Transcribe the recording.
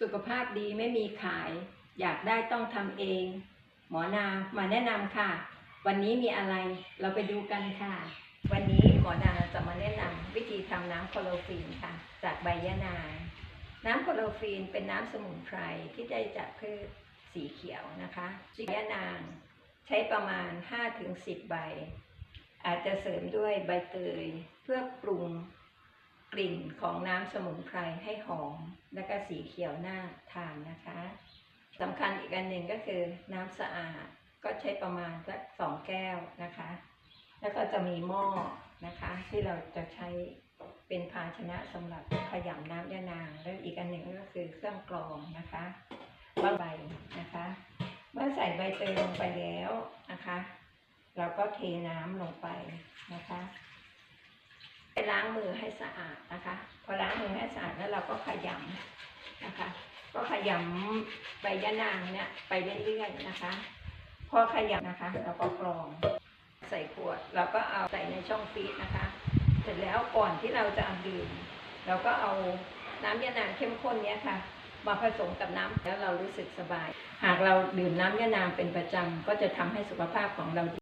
สุขภาพดีไม่มีขาย อยากได้ต้องทำเอง หมอนามาแนะนำค่ะ วันนี้มีอะไรเราไปดูกันค่ะ วันนี้หมอนาจะมาแนะนำวิธีทำน้ำโคโลฟีนค่ะ จากใบยะนางน้ำโคโลฟีนเป็นน้ำสมุนไพรที่ได้จากพืชสีเขียวนะคะสียะนางใช้ประมาณ 5-10 ใบ อาจจะเสริมด้วยใบเตยเพื่อปรุง ลิ่นของน้ำสมุนไพรให้หอม และก็สีเขียวน่าทานนะคะสำคัญอีกอันหนึ่งก็คือน้ำสะอาดก็ใช้ประมาณสักสองแก้วนะคะ แล้วก็จะมีหม้อนะคะ ที่เราจะใช้เป็นภาชนะสำหรับขยำน้ำยานาง แล้วอีกอันหนึ่งก็คือเครื่องกรองนะคะบาใบนะคะ เมื่อใส่ใบเตยลงไปแล้วนะคะ เราก็เทน้ำลงไปนะคะไป ล้างมือให้สะอาดนะคะ พอล้างมือให้สะอาดแล้วเราก็ขยำนะคะ ก็ขยำใบยะนางเนี่ยไปเรื่อยๆนะคะ พอขยำนะคะเราก็กรองใส่ขวดเราก็เอาใส่ในช่องฟรีซนะคะ เสร็จแล้วก่อนที่เราจะเอาดื่มเราก็เอาน้ำยะนางเข้มข้นเนี้ยค่ะ มาผสมกับน้ำแล้วเรารู้สึกสบาย หากเราดื่มน้ำยะนางเป็นประจำก็จะทำให้สุขภาพของเราดี